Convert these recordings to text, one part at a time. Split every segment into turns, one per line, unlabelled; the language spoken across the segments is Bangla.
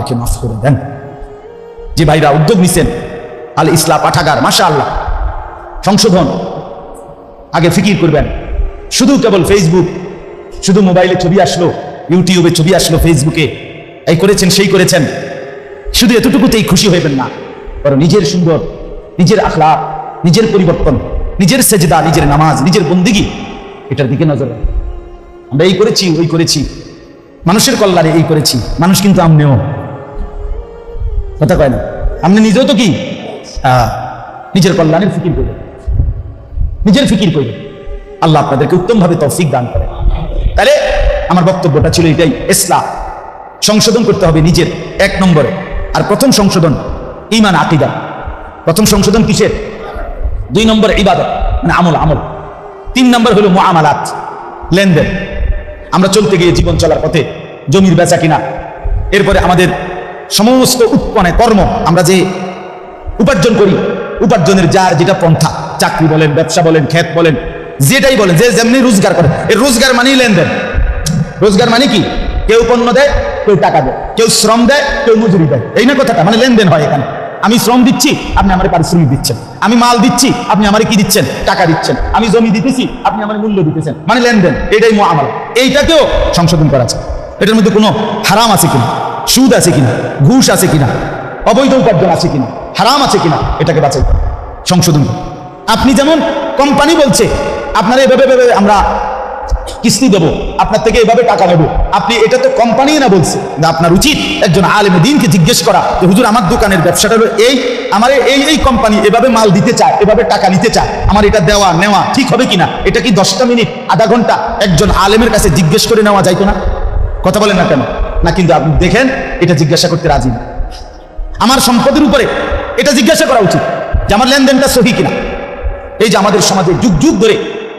আমাদেরকে মাফ করে দেন। যে ভাইরা, উদ্যোগ নিছেন আল ইসলা পাঠাগার মাশা আল্লাহ সংশোধন, আগে ফিকির করবেন। শুধু কেবল ফেসবুক শুধু মোবাইলে ছবি আসলো, ইউটিউবে ছবি আসলো ফেসবুকে এই করেছেন, সেই করেছেন। শুধু এতটুকুতেই খুশি হইবেন না। বরং নিজের সুন্দর, নিজের আখলা নিজের পরিবর্তন, নিজের সেজদা, নিজের নামাজ, নিজের বন্দিগি, এটার দিকে নজর। আমরা এই করেছি, ওই করেছি। মানুষের কল্যাণে এই করেছি। মানুষ কিন্তু আমনেও। কথা কয় না। আপনি নিজেও তো কি? নিজের কল্যাণের ফিকির করবেন নিজের ফিকির করবেন আল্লাহ আপনাদেরকে উত্তমভাবে তৌফিক দান করে তাহলে আমার বক্তব্যটা ছিল এটাই, ইসলাম। সংশোধন করতে হবে নিজের, এক নম্বরে। আর প্রথম সংশোধন ইমান আকিদা। প্রথম সংশোধন কিসের? দুই নম্বর, ইবাদত মানে আমল আমল। তিন নম্বর হলো মুআমালাত, লেনদেন। আমরা চলতে গিয়ে জীবন চলার পথে জমির বেচা কিনা। এরপরে আমাদের সমস্ত উৎপন্ন কর্ম আমরা যে উপার্জন করি, উপার্জনের যার যেটা পন্থা, চাকরি বলেন, ব্যবসা বলেন ক্ষেত বলেন, যেটাই বলেন, যে যেমনি রোজগার করে, এই রোজগার মানেই লেনদেন। রোজগার মানে কি? কেউ পণ্য দেয়, কেউ টাকা দেয়, কেউ শ্রম দেয়, কেউ মজুরি দেয়। এই না কথাটা মানে লেনদেন হয় এখানে। আমি শ্রম দিচ্ছি, আপনি আমার পারিশ্রমিক দিচ্ছেন। আমি মাল দিচ্ছি, আপনি আমার কি দিচ্ছেন? টাকা দিচ্ছেন। আমি জমি দিতেছি, আপনি আমার মূল্য দিতেছেন। মানে লেনদেন, এটাই আমার এইটাকেও সংশোধন করা আছে। এটার মধ্যে কোনো হারাম আছে কিনা? সুদ আছে কিনা? ঘুষ আছে কিনা? অবৈধ উপার্জন আছে কিনা? হারাম আছে কিনা? এটাকে বাঁচাই। সংশোধন আপনি যেমন কোম্পানি বলছে, আপনারা এভাবে এভাবে আমরা কিস্তি দেবো, আপনার থেকে এভাবে টাকা নেব। আপনি এটা তো কোম্পানি না বলছে। না, আপনার উচিত একজন আলেম দিনকে জিজ্ঞেস করা যে, হুজুর, আমার দোকানের ব্যবসাটা হলো এই, আমার এই এই কোম্পানি এভাবে মাল দিতে চায়, এভাবে টাকা নিতে চায়। আমার এটা দেওয়া, নেওয়া ঠিক হবে কিনা? এটা কি দশটা মিনিট, আধা ঘণ্টা একজন আলেমের কাছে জিজ্ঞেস করে নেওয়া যাইতো না কথা বলেন না কেন? না কিন্তু আপনি দেখেন, এটা জিজ্ঞাসা করতে রাজি না। আমার সম্পদের উপরে এটা জিজ্ঞাসা করা উচিত যে আমার লেনদেনটা সহি কিনা। এই যে আমাদের সমাজে যুগ যুগ ধরে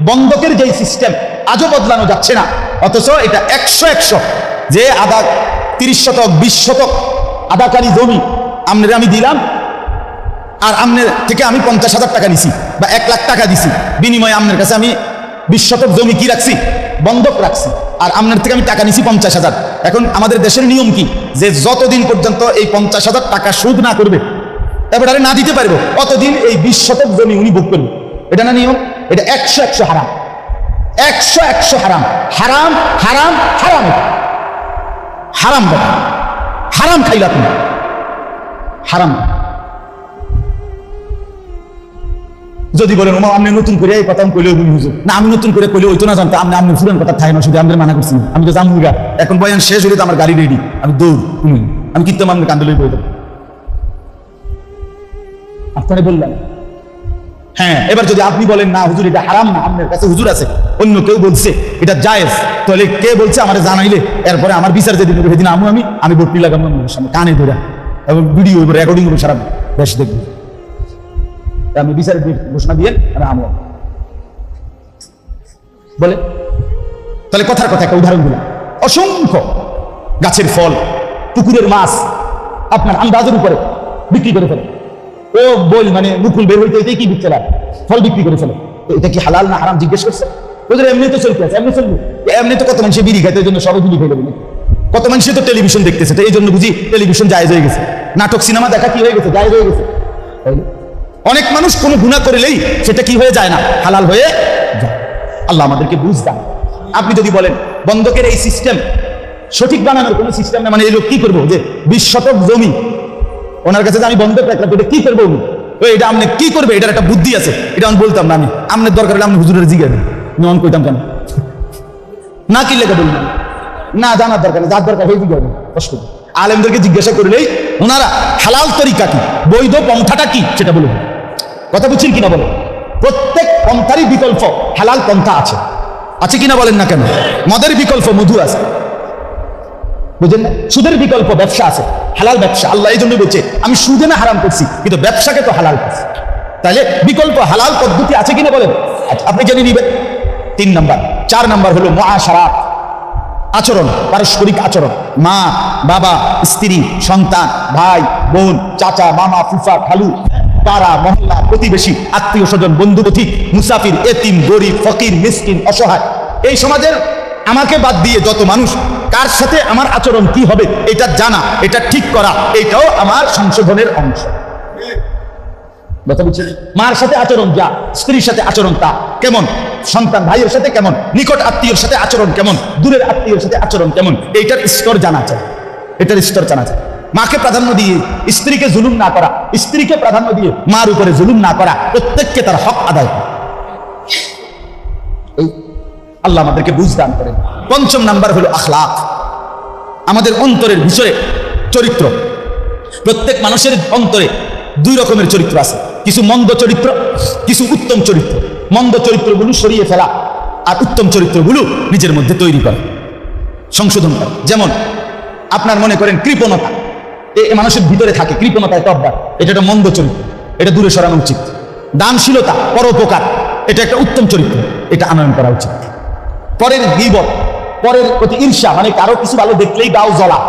বন্ধকের যে সিস্টেম আজও বদলানো যাচ্ছে না, অথচ এটা একশো একশো যে আদা তিরিশ শতক, বিশ শতক আধাকারী জমি আপনার আমি দিলাম, আর আপনার থেকে আমি পঞ্চাশ হাজার টাকা নিছি বা এক লাখ টাকা দিছি। বিনিময়ে আপনার কাছে আমি বিশ শতক জমি কি রাখছি? বন্ধক রাখছি। আর আপনার থেকে আমি টাকা নিছি পঞ্চাশ হাজার। এখন আমাদের দেশের নিয়ম কি? যে যতদিন পর্যন্ত এই পঞ্চাশ হাজার টাকা সুদ না করবে, এবারে না দিতে পারব, অতদিন এই বিশ শতক জমি উনি ভোগ করবে। এটা না নিয়ম? এটা একশো একশো হারাম। একশো একশো হারাম। হারাম হারাম হারাম। হারাম হারাম খাইলা তুমি হারাম। যদি বলেন ওমা আপনি নতুন করে এই কথা কইলেও বুঝি হুজুর। না, আমি নতুন করে কইলে ওইতো না, জানতো। আপনি আপনি ফুরান কথা থাই না, শুধু আমাদের মানা করছি আমি তো জামু গা। এখন বয়ান শেষ হলে তো আমার গাড়ি রেডি আমি দৌড় আমি কীর্তন আপনি কান্দলে বই দেবো আপনারা বললেন হ্যাঁ এবার যদি আপনি বলেন, না, হুজুর, এটা হারাম না, আপনার কাছে হুজুর আছে। অন্য কেউ বলছে, এটা জায়েজ। তাহলে কে বলছে আমার জানাইলে? এরপরে আমার বিচার যেদিন সেদিন আমি আমি আমি লাগাবো আমার সামনে, কানে ধরে এবং ভিডিও রেকর্ডিং হবে সারা দেশ দেখব। আমি বিচারের ঘোষণা দিয়ে আমি আমল বলে? তাহলে কথার কথা, একটা উদাহরণ দিলাম। অসংখ্য গাছের ফল, পুকুরের মাছ আপনার আন্দাজের উপরে বিক্রি করে ফেলে। ও বল মানে মুকুল বের হইতে হইতে কি ফেলার ফল বিক্রি করে ফেলে। এটা কি হালাল না হারাম জিজ্ঞেস করছে? ওদের এমনি তো চলতে আছে, এমনি চলবে। এমনি তো কত মানুষের বিড়ি খাইতে ওই জন্য সবাই বিড়ি খাইলে বলে কত মানুষই তো টেলিভিশন দেখতেছে, তো এই জন্য বুঝি টেলিভিশন জায়েজ হয়ে গেছে। নাটক, সিনেমা দেখা কি হয়ে গেছে? জায়েজ হয়ে গেছে। তাইলে অনেক মানুষ কোনো গুণা করলেই সেটা কি হয়ে যায় না? হালাল হয়ে যায়। আল্লাহ আমাদেরকে বুঝ আপনি যদি বলেন, বন্ধকের এই সিস্টেম সঠিক বানানোর কোনো সিস্টেম না মানে এই লোক কি করব? যে বিশ শতক জমি, ওনার কাছে আমি বন্ধক রাখলাম এটা কি করব উনি? ও, এটা আপনি কি করবে? এটার একটা বুদ্ধি আছে। এটা আমি বলতাম না আমি। আপনার দরকার হলে আপনি হুজুরের জিজ্ঞাসা আমি অন কইতাম কেন? না কি লেগে বললাম না জানার দরকার যার দরকার হয়ে জিজ্ঞাসা কষ্ট আলেমদেরকে জিজ্ঞাসা করলেই ওনারা হালাল তরিকা কি, বৈধ পন্থাটা কি, সেটা বলুন কথা বুঝছেন কিনা বলেন? প্রত্যেক পন্থারই বিকল্প হালাল পন্থা আছে। আছে কিনা বলেন না কেন? মদের বিকল্প মধু আছে। বুঝলেন সুদের বিকল্প ব্যবসা আছে হালাল ব্যবসা আল্লাহ এই জন্য বলছে আমি সুদে না হারাম করছি কিন্তু ব্যবসাকে তো হালাল করছি। তাহলে বিকল্প হালাল পদ্ধতি আছে কিনা বলেন? আচ্ছা, আপনি জেনে নিবেন। তিন নাম্বার চার নাম্বার হলো মহাসারাত আচরণ পারস্পরিক আচরণ। মা বাবা স্ত্রী সন্তান ভাই বোন চাচা মামা ফুফা খালু পাড়া মহল্লা প্রতিবেশী, আত্মীয় স্বজন, বন্ধু, পথিক, মুসাফির, এতিম, গরিব, ফকির, মিসকিন, অসহায়, এই সমাজের আমাকে বাদ দিয়ে যত মানুষ, কার সাথে আমার আচরণ কি হবে, এটা জানা, এটা ঠিক করা, এটাও আমার সংশোধনের অংশ। মার সাথে আচরণ যা, স্ত্রীর সাথে আচরণ তা কেমন, সন্তান ভাইয়ের সাথে কেমন, নিকট আত্মীয়র সাথে আচরণ কেমন, দূরের আত্মীয়ের সাথে আচরণ কেমন, এইটার স্তর জানা চাই এটার স্তর জানা চাই মাকে প্রাধান্য দিয়ে স্ত্রীকে জুলুম না করা, স্ত্রীকে প্রাধান্য দিয়ে মার উপরে জুলুম না করা, প্রত্যেককে তার হক আদায় আল্লাহ আমাদেরকে বুঝ দান করেন। পঞ্চম নাম্বার হলো আখলাক। আমাদের অন্তরের ভিতরে চরিত্র। প্রত্যেক মানুষের অন্তরে দুই রকমের চরিত্র আছে। কিছু মন্দ চরিত্র, কিছু উত্তম চরিত্র। মন্দ চরিত্রগুলো সরিয়ে ফেলা আর উত্তম চরিত্রগুলো নিজের মধ্যে তৈরি করা। সংশোধন করা। যেমন, আপনার মনে করেন কৃপণতা। এ মানুষের ভিতরে থাকে কৃপণতা একটা অভ্যাস এটা একটা মন্দ চরিত্র, এটা দূরে সরানো উচিত। দানশীলতা, পরোপকার, এটা একটা উত্তম চরিত্র, এটা আনয়ন করা উচিত। পরের গিবত, পরের প্রতি ঈর্ষা মানে কারও কিছু ভালো দেখলেই গাও জ্বলা,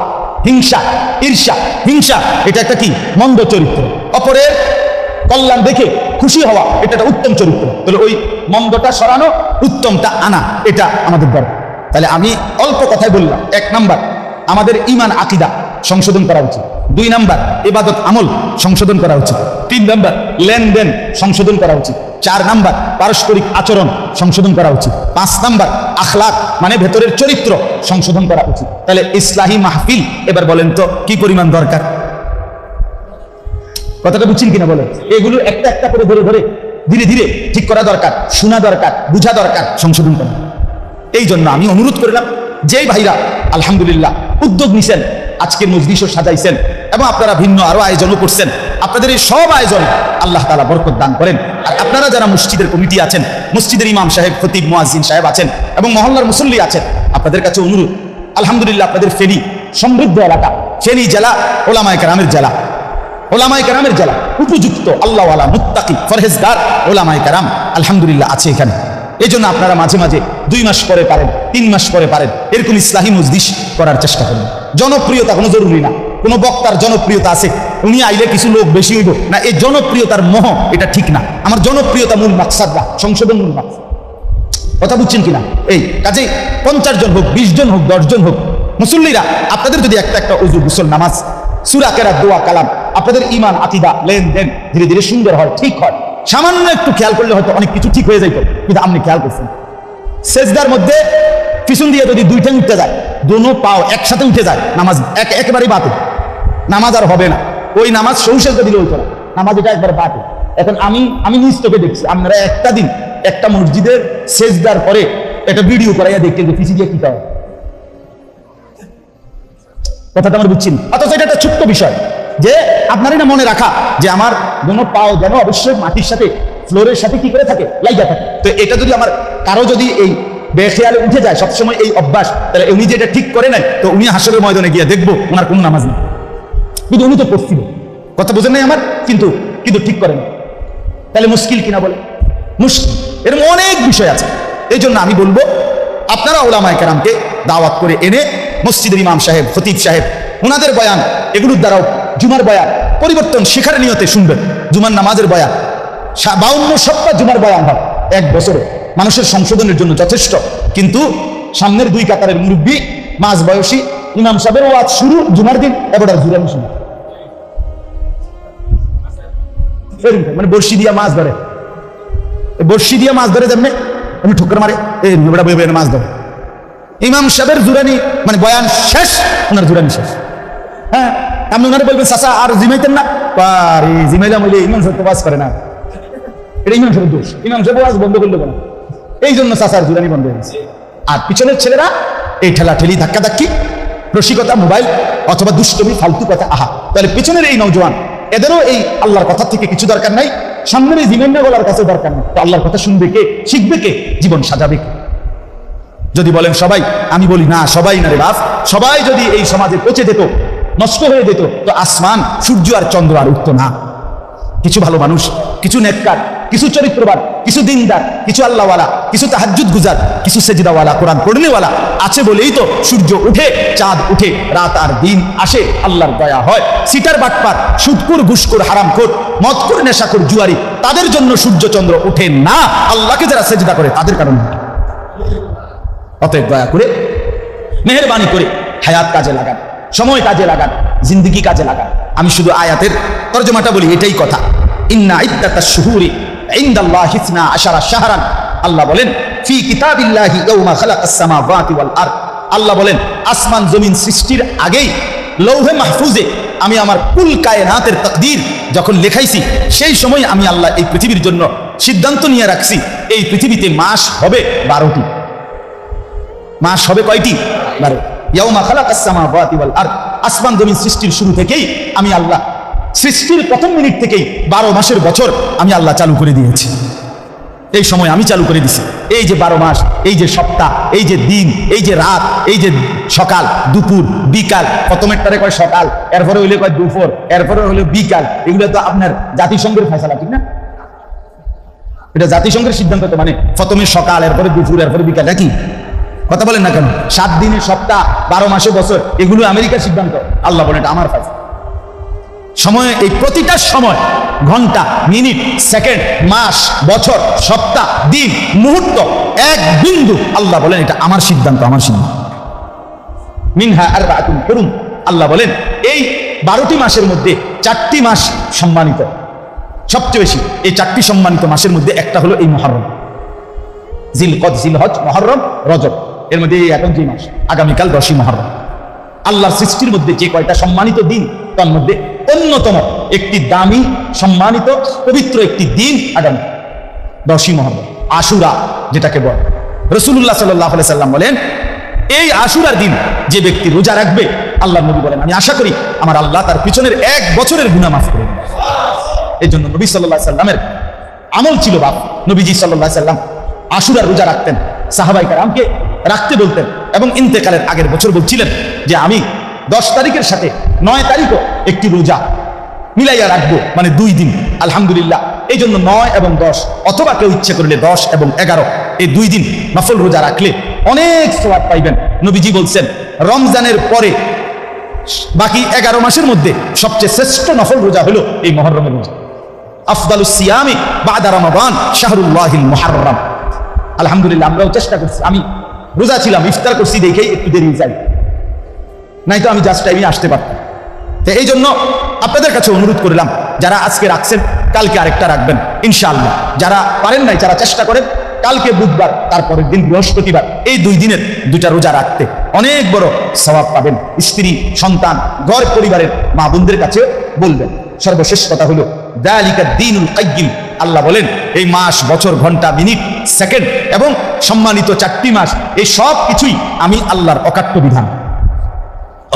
হিংসা, ঈর্ষা, হিংসা, এটা একটা কি? মন্দ চরিত্র। অপরের কল্যাণ দেখে খুশি হওয়া, এটা একটা উত্তম চরিত্র। তাহলে ওই মন্দটা সরানো, উত্তমটা আনা, এটা আমাদের দরকার। তাহলে আমি অল্প কথাই বললাম, এক নাম্বার, আমাদের ইমান আকিদা। সংশোধন করা উচিত। দুই নাম্বার এবাদত আমল সংশোধন করা উচিত। তিন নাম্বার, লেনদেন সংশোধন করা উচিত। চার নাম্বার, পারস্পরিক আচরণ সংশোধন করা উচিত। পাঁচ নাম্বার, আখলাক মানে ভেতরের চরিত্র সংশোধন করা উচিত। তাহলে ইসলাহী মাহফিল, এবার বলেন তো, কি পরিমাণ দরকার? কথাটা বুঝছেন কিনা বলেন? এগুলো একটা একটা করে ধরে ধরে, ধীরে ধীরে ঠিক করা দরকার, শোনা দরকার, বুঝা দরকার, সংশোধন করা। এই জন্য আমি অনুরোধ করলাম, যেই ভাইরা, আলহামদুলিল্লাহ, উদ্যোগ নিছেন আজকের মজলিসও সাজাইছেন এবং আপনারা ভিন্ন আরও আয়োজনও করছেন। আপনাদের এই সব আয়োজন আল্লাহ তালা বরকত দান করেন। আর আপনারা যারা মসজিদের কমিটি আছেন, মসজিদের ইমাম সাহেব, খতিব, মুয়াজ্জিন সাহেব আছেন এবং মহল্লার মুসল্লি আছেন, আপনাদের কাছে অনুরোধ, আলহামদুলিল্লাহ আপনাদের ফেনী সমৃদ্ধ এলাকা, ফেনী জেলা, ওলামায় কেরামের জেলা ওলামাই কারামের জেলা, উপযুক্ত আল্লাহওয়ালা মুত্তাকি ফরহেজগার ওলামাই কারাম, আলহামদুলিল্লাহ আছে এখানে। এই জন্য আপনারা মাঝে মাঝে দুই মাস পরে পারেন, তিন মাস পরে পারেন। এরকম ইসলাহী মজলিস করার চেষ্টা করুন। জনপ্রিয়তা কোনো জরুরি না। কোনো বক্তার জনপ্রিয়তা আছে, উনি আইলে কিছু লোক বেশি হইব। না, এই জনপ্রিয়তার মোহ এটা ঠিক না। আমার জনপ্রিয়তা মূল মাকসাদ না, সংশোধন মূল মাকসাদ। কথা বুঝছেন কিনা? এই কাজে পঞ্চাশ জন হোক, বিশ জন হোক, দশ জন হোক, মুসল্লিরা, আপনাদের যদি একটা একটা উজু, গুসল, নামাজ, সুরা কেরা দোয়া, কালাম, আপনাদের ইমান আকিদা, লেনদেন ধীরে ধীরে সুন্দর হয়, ঠিক হয়। সামান্য একটু খেয়াল করলে হয়তো অনেক কিছু ঠিক হয়ে যাইত, কিন্তু আপনি খেয়াল করছেন। সেজদার মধ্যে পিছন দিয়ে যদি দুইটা উঠতে যায়, দোনো পাও একসাথে উঠে যায়, নামাজ এক একেবারেই বাতে নামাজ আর হবে না। ওই নামাজ সৌসেজদা দিলে হইতো না, নামাজ এটা একবার বাতে এখন আমি আমি নিজ চোখে দেখছি, আপনারা একটা দিন একটা মসজিদের সেজদার পরে একটা ভিডিও করাইয়া দেখতেন যে পিছিয়ে দিয়ে কি কথাটা আমার বুঝছেন? অথচ এটা একটা ছোট্ট বিষয়। যে আপনার এটা মনে রাখা যে আমার কোনো পাও যেন অবশ্যই মাটির সাথে, ফ্লোরের সাথে কি করে থাকে? লাইগা থাকে। তো এটা যদি আমার কারও যদি এই বেখেয়ালে উঠে যায়, সবসময় এই অভ্যাস, তাহলে উনি যে এটা ঠিক করে নাই, তো উনি হাসরের ময়দানে গিয়ে দেখব ওনার কোনো নামাজ নেই। কিন্তু উনি তো পড়ছিল। কথা বোঝেন নাই আমার? কিন্তু কিন্তু ঠিক করে না তাহলে মুশকিল কিনা বলে? মুশকিল। এরকম অনেক বিষয় আছে। এই জন্য আমি বলব, আপনারা ওলামায় কেরামকে দাওয়াত করে এনে, মসজিদের ইমাম সাহেব, খতিব সাহেব ওনাদের বয়ান এগুলোর দ্বারাও জুমার বয়ান, পরিবর্তন শেখার নিয়তে শুনবেন। জুমার নামাজের বয়ান বাউন্ন সপ্তাহ জুমার বয়ান হয়, এক বছরে। মানুষের সংশোধনের জন্য যথেষ্ট। কিন্তু সামনের দুই কাতারের মুরব্বী, মাঝ বয়সী ইমাম সাহেবের ওয়াজ শুরু জুমার দিন এবার জুরানি শুনে মানে বর্ষি দিয়া মাছ ধরে। বর্ষি দিয়া মাছ ধরে যেমনি আমি ঠোকর মারে, এই মাছ ধরে। ইমাম সাহেবের জুরানি মানে বয়ান শেষ, ওনার জুরানি শেষ। হ্যাঁ আপনি ওনারে বলবেন চাচা, আর জিমাইতেন না? এই জিমাইলাম হইলে ইমাম সাহেব তো বাস করে না। এটা ইমাম সাহেবের দোষ। ইমাম সাহেব ওয়াজ বন্ধ করল কেন? এই জন্য চাচার জুরানি বন্ধ হয়ে গেছে। আর পিছনের ছেলেরা, এই ঠেলা ঠেলি ধাক্কা ধাক্কি রসিকতা, মোবাইল, অথবা দুষ্টমি, ফালতু কথা, আহা। তাহলে পিছনের এই নৌজওয়ান এদেরও এই আল্লাহর কথা থেকে কিছু দরকার নাই। সামনের এই জীবন বলার কাছে দরকার নেই। তো আল্লাহর কথা শুনবে কে, শিখবে কে, জীবন সাজাবে কে? যদি বলেন, সবাই, আমি বলি, না, সবাই না রে বাপ। সবাই যদি এই সমাজে পচে যেত নষ্ট হয়ে যেত। তো আসমান, সূর্য আর চন্দ্র আর উঠত না। কিছু ভালো মানুষ, কিছু নেককার, কিছু চরিত্রবান, কিছু দিনদার, কিছু আল্লাহওয়ালা, কিছু তাহাজ্জুদ গুজার, কিছু সেজিদাওয়ালা, কোরআন পড়নেওয়ালা, আছে বলেই তো সূর্য উঠে, চাঁদ উঠে, রাত আর দিন আসে, আল্লাহর দয়া হয়। সিটার বাটপার সুদকুর ঘুষকুর হারামখোর, মদকুর নেশাকুর জুয়ারি, তাদের জন্য সূর্য, চন্দ্র উঠে না। আল্লাহকে যারা সেজদা করে, তাদের কারণে অতএব দয়া করে, মেহরবানি করে, হায়াত কাজে লাগান। সময় কাজে লাগান, জিন্দগি কাজে লাগান। আমি শুধু আয়াতের তর্জমাটা বলি, এটাই কথা। ইন্না ইদ্দাতা শুহুরি ইনদাল্লাহ আশারা শাহরান। আল্লাহ বলেন, ফি কিতাবিল্লাহি ইয়াউমা খালাকাস সামাওয়াতি ওয়াল আরদ। আল্লাহ বলেন, আসমান জমিন সৃষ্টির আগেই, লৌহে মাহফুজে আমি আমার কুল কায়নাতের তকদির যখন লেখাইছি, সেই সময় আমি আল্লাহ এই পৃথিবীর জন্য সিদ্ধান্ত নিয়ে রাখছি, এই পৃথিবীতে মাস হবে বারোটি। মাস হবে কয়টি? বারো আসমান জমিন সৃষ্টির শুরু থেকেই আমি আল্লাহ। সৃষ্টির প্রথম মিনিট থেকেই বারো মাসের বছর আমি আল্লাহ চালু করে দিয়েছি। এই সময় আমি চালু করে দিছি। এই যে বারো মাস, এই যে সপ্তাহ, এই যে দিন, এই যে রাত, এই যে সকাল, দুপুর, বিকাল প্রথমেরটারে কয় সকাল, এরপরে হইলে কয় দুপুর, এরপরে হইলে বিকাল। এগুলো তো আপনার জাতিসংঘের ফেসলা ঠিক না? এটা জাতিসংঘের সিদ্ধান্ত তো মানে প্রথমে সকাল, এরপরে দুপুর, এরপরে বিকাল কি কথা বলেন না কেন? সাত দিনের সপ্তাহ, বারো মাসে বছর, এগুলো আমেরিকার সিদ্ধান্ত। আল্লাহ বলেন আমার ফেসলা সময়, এই প্রতিটা সময়, ঘণ্টা, মিনিট, সেকেন্ড, মাস, বছর, সপ্তাহ, দিন, মুহূর্ত, এক বিন্দু। আল্লাহ বলেন এটা আমার সিদ্ধান্ত আমার সিদ্ধান্ত। মিনহা আর রাতুন করুন আল্লাহ বলেন, এই বারোটি মাসের মধ্যে চারটি মাস সম্মানিত। সবচেয়ে বেশি, এই চারটি সম্মানিত মাসের মধ্যে একটা হলো এই মহরম। জিল হজ মহরম, রজব। এর মধ্যে এই এখন যে মাস, আগামীকাল দশই মহরম। আল্লাহর সৃষ্টির মধ্যে যে কয়টা সম্মানিত দিন, তার মধ্যে অন্যতম একটি দামি, সম্মানিত, পবিত্র একটি দিন আগামী। দশই মহরম, আশুরা, যেটাকে বল। রসুল্লাহ সাল্লাহ সাল্লাম বলেন, এই আশুরার দিন যে ব্যক্তি রোজা রাখবে আল্লাহ নবী বলেন, আমি আশা করি আমার আল্লাহ তার পিছনের এক বছরের গুণা মাফ করে এই জন্য নবী সাল্লাহ সাল্লামের আমল ছিল বাপ, নবীজি সাল্লাহ সাল্লাম আশুরার রোজা রাখতেন। সাহাবাই কারামকে রাখতে বলতেন এবং ইন্তেকালের আগের বছর বলছিলেন যে আমি দশ তারিখের সাথে নয় তারিখও একটি রোজা মিলাইয়া রাখব মানে দুই দিন, আলহামদুলিল্লাহ। এই জন্য নয় এবং দশ, অথবা কেউ ইচ্ছে করলে দশ এবং এগারো, এই দুই দিন নফল রোজা রাখলে অনেক সোয়াব পাইবেন। নবীজি বলছেন, রমজানের পরে বাকি এগারো মাসের মধ্যে সবচেয়ে শ্রেষ্ঠ নফল রোজা হলো এই মহরমের রোজা। আফদালু সিয়ামি বাদা শাহরুল্লাহিল মুহাররম। আলহামদুলিল্লাহ, আমরাও চেষ্টা করছি। আমি রোজা ছিলাম ইফতার করছি দেখেই একটু দেরি যাই নাই তো আমি জাস্ট টাইমে আসতে পারতাম। তো এই জন্য আপনাদের কাছে অনুরোধ করলাম, যারা আজকে রাখছেন, কালকে আরেকটা রাখবেন, ইনশাআল্লাহ। যারা পারেন নাই যারা চেষ্টা করেন, কালকে বুধবার, তারপরের দিন বৃহস্পতিবার, এই দুই দিনের দুইটা রোজা রাখতে। অনেক বড় স্বভাব পাবেন। স্ত্রী, সন্তান, ঘর, পরিবারের মা বোনদের কাছে বলবেন। সর্বশেষ কথা হলো, দালিকা দিন আল্লাহ বলেন, এই মাস, বছর, ঘণ্টা, মিনিট, সেকেন্ড এবং সম্মানিত চারটি মাস, এই সব কিছুই আমি আল্লাহর অকাট্য বিধান।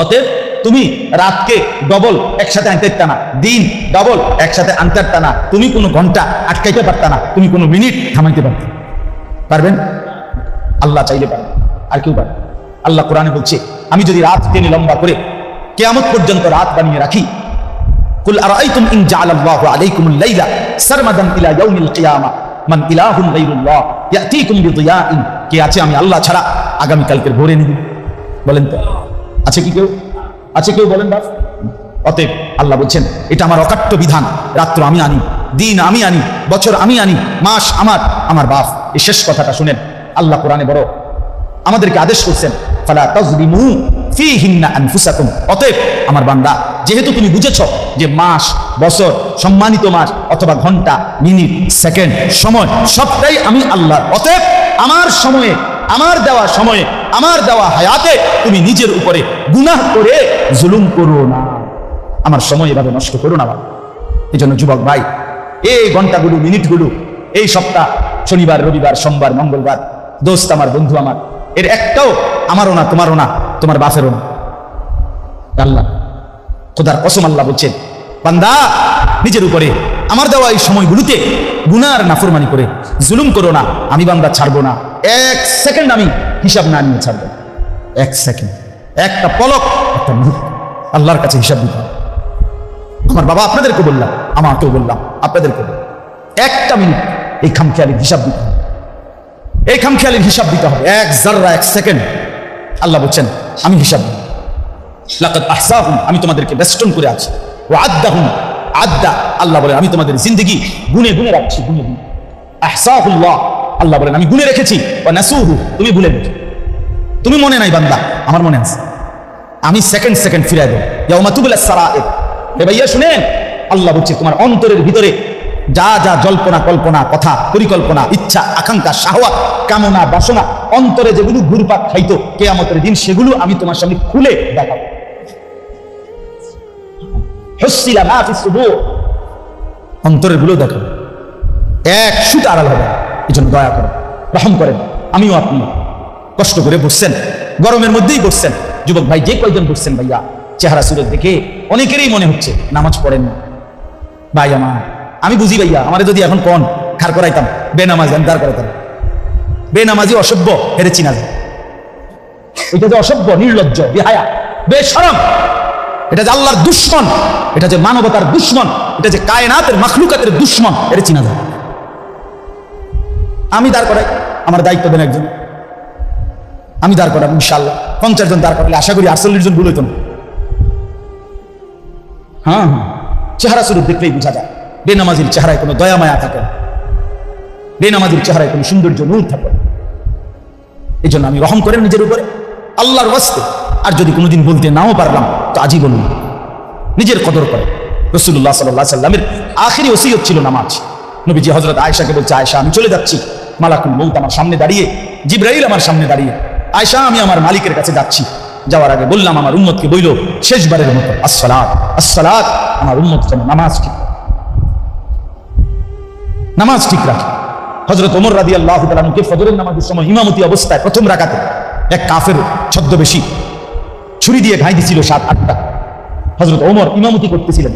অতএব তুমি রাতকে ডবল একসাথে আনতে পারতা না, দিন ডবল একসাথে আনতে পারতা না, তুমি কোনো ঘণ্টা আটকাইতে পারতা না, তুমি কোনো মিনিট থামাইতে পারত পারবেন? আল্লাহ চাইলে পারবেন। আর কেউ পারবে আল্লাহ কোরআনে বলছে, আমি যদি রাত টেনে লম্বা করে কেয়ামত পর্যন্ত রাত বানিয়ে রাখি কুল আরাইতুম ইন জাআলাল্লাহু আলাইকুমুল লাইলা সারমাদান ইলা ইয়াউমিল কিয়ামা। মান ইলাহুন গায়রুল্লাহ। ইয়াতিকুম বিদিয়াইন। কে আছে আমি আল্লাহ ছাড়া? আগামী কালকের ভোরে নিবি। বলেন তো। আছে কি কেউ? আছে কেউ বলেন বাপ অতএব আল্লাহ বলছেন, এটা আমার অকাট্য বিধান। রাত্র আমি আনি, দিন আমি আনি, বছর আমি আনি, মাস আমার আমার বাপ। এই শেষ কথাটা শুনেন। আল্লাহ কোরআনে বড়। আমাদেরকে আদেশ করছেন, ফালা তাজলিমু ফিহিন্না আনফুসাকুম। অতএব আমার বান্দা, যেহেতু তুমি বুঝেছ যে মাস, বছর, সম্মানিত মাস অথবা ঘণ্টা, মিনিট, সেকেন্ড, সময়, সবটাই আমি আল্লাহ অতএব আমার সময়ে, আমার দেওয়া সময়ে, আমার দেওয়া হায়াতে তুমি নিজের উপরে গুনাহ করে জুলুম করো না। আমার সময় এভাবে নষ্ট করো না বাবা এই জন্য যুবক ভাই, এই ঘন্টাগুলো, মিনিটগুলো, এই সপ্তাহ, শনিবার, রবিবার, সোমবার, মঙ্গলবার, দোস্ত আমার, বন্ধু আমার, এর একটাও আমারও না, তোমারও না। তোমার বাপেরও না। আল্লাহ, খোদার কসম আল্লাহ বলছেন, বান্দা, নিজের উপরে আমার দেওয়া এই সময়গুলোতে গুনার নাফরমানি করে, জুলুম করো না, আমি বান্দা ছাড়বো না। এক সেকেন্ড আমি হিসাব না নিয়ে ছাড়বো। এক সেকেন্ড। একটা পলক, একটা মুহূর্ত আল্লাহর কাছে হিসাব দিতে। আমার বাবা আপনাদেরকে বললাম, আমাকেও বললাম, আপনাদেরকে বললাম। একটা মিনিট এই খামখেয়ালির হিসাব দিতে হবে। এই খামখেয়ালির হিসাব দিতে হবে। এক জাররা, এক সেকেন্ড। আল্লাহ বলছেন, আমি হিসাব আহসাহুম, আমি তোমাদেরকে বেষ্টন করে আছি। ও আদ্দাহুম, আদ্দা, আল্লাহ বলেন, আমি তোমাদের জিন্দগি গুনে গুনে রাখছি, গুনে গুনে। আহসাহুল্লাহ, আল্লাহ বলেন, আমি গুনে রেখেছি। ও নাসুহু, তুমি ভুলে গেছো। তুমি মনে নাই, বান্দা, আমার মনে আছে। আমি সেকেন্ড সেকেন্ড ফিরাই দেবো। ইয়াউমাতুবুল্লাহ সারায়ের এ ভাইয়া, শুনেন, আল্লাহ বলছে, তোমার অন্তরের ভিতরে যা যা জল্পনা, কল্পনা, কথা, পরিকল্পনা, ইচ্ছা, আকাঙ্ক্ষা শাহওয়াত কামনা, বাসনা, অন্তরে যেগুলো ঘুরপাক খাইতো, কেয়ামতের দিন সেগুলো আমি তোমার সামনে খুলে দেখাবো। হস্সিলা মা ফিস সুদূর। অন্তরেরগুলো দেখো। এক সুত আড়াল হবে। এই জন্য দয়া করেন রহম করেন। আমিও আপনি। কষ্ট করে বসছেন। গরমের মধ্যেই বসছেন। যুবক ভাই, যে কয়জন বসছেন ভাইয়া? চেহারা সুরত দেখে অনেকেরই মনে হচ্ছে, নামাজ পড়েন না ভাই আমার আমি বুঝি ভাইয়া, আমারে যদি এখন কন, খার করাইতাম, বেনামাজ, আমি দাঁড় করাইতাম। বেনামাজি অসভ্য, হেরে চিনা যায়। এটা যে অসভ্য, নির্লজ্জ, বিহায়া বেসরম এটা যে আল্লাহর দুশ্মন, এটা যে মানবতার দুশ্মন, এটা যে কায়নাতের, মাখলুকাতের দুশ্মন এটা চিনা যায়। আমি দাঁড় করাই, আমার দায়িত্ব দেন একজন। আমি দাঁড় করাবো ইনশাল্লাহ পঞ্চাশ জন দাঁড় করালে আশা করি আটচল্লিশ জন ভুল হইতো না। হ্যাঁ হ্যাঁ। চেহারা শুরু দেখলেই বোঝা যায়। বেনামাজির চেহারায় কোনো দয়া মায়া থাকে না। বেনামাজির চেহারায় কোনো সৌন্দর্য নূর থাকে না। এই জন্য আমি রহম করেন নিজের উপরে, আল্লাহর ওয়াস্তে। আর যদি কোনোদিন বলতে নাও পারলাম, তো আজই বলুন নিজের কদর করে। রসুল্লাহ সাল্লাহ সাল্লামের আখেরি ওসিয়ত ছিল নামাজ। নবীজি হজরত আয়সাকে বলছে আয়সা আমি চলে যাচ্ছি। মালাকুল মৌত আমার সামনে দাঁড়িয়ে, জিব্রাইল আমার সামনে দাঁড়িয়ে। আয়সা আমি আমার মালিকের কাছে যাচ্ছি। যাওয়ার আগে বললাম, আমার উম্মতকে বইল, শেষবারের মতো, আসসালাত আসসালাত, আমার উম্মত যেন নামাজ ঠিক। নামাজ ঠিক রাখে। হজরত ওমর রাদি আল্লাহ তালুকে ফজরের নামাজের সময় ইমামতি অবস্থায় প্রথম রাখাতে এক কাফের ছদ্মবেশী ছুরি দিয়ে ঘাই দিছিল সাত, আটটা। হজরত ওমর ইমামতি করতেছিলেন।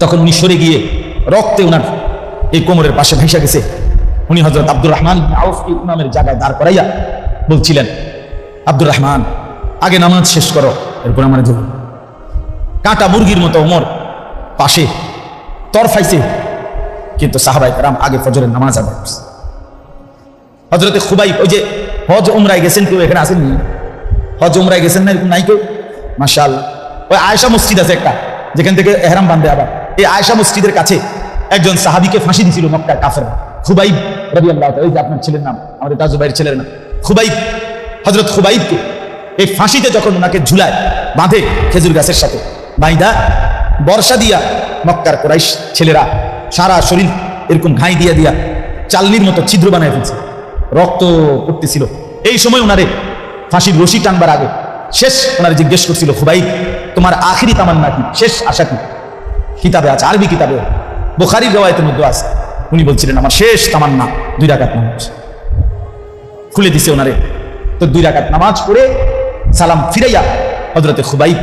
তখন উনি সরে গিয়ে রক্তে উনার এই কোমরের পাশে ভেসে গেছে। উনি হজরত আব্দুর রহমান ইমামের জায়গায় দাঁড় করাইয়া বলছিলেন, আব্দুর রহমান, আগে নামাজ শেষ করো, এরপর আমার কাঁটা মুরগির মতো ওমর পাশে তরফাইছে কিন্তু সাহাবাই কারাম আগে ফজরের নামাজ আদায় করছে। হজরতে খুবাই ওই যে হজ উমরায় গেছেন কেউ এখানে আসেননি? হজ উমরায় গেছেন না এরকম নাই কেউ? মাশাল ওই আয়সা মসজিদ আছে একটা, যেখান থেকে এহরাম বান্ধে আবার। এই আয়সা মসজিদের কাছে একজন সাহাবিকে ফাঁসি দিছিল মক্কার কাফের খুবাইব রবি আল্লাহ ওই যে আপনার ছেলের নাম, আমাদের তাজুবাইয়ের ছেলের নাম। খুবাইব হজরত খুবাইবকে এই ফাঁসিতে যখন ওনাকে ঝুলায়, বাঁধে খেজুর গাছের সাথে বাইদা বর্ষা দিয়া মক্কার কোরাইশ ছেলেরা সারা শরীর এরকম ঘাই দিয়া দিয়া চালনির মতো ছিদ্র বানায় ফেলছে। রক্ত পড়তেছিল। এই সময় ওনারে ফাঁসির রশি টানবার আগে শেষ ওনারে জিজ্ঞেস করছিল খুবাই তোমার আখিরি তামান্না কি? শেষ আশা কি? কিতাবে আছে, আরবি কিতাবে। বোখারির রেওয়ায়তের মধ্যে আছে। উনি বলছিলেন, আমার শেষ তামান্না, দুই রাকাত নামাজ। খুলে দিছে ওনারে তো দুই রাকাত নামাজ পড়ে সালাম ফিরাইয়া হজরতে খুবাই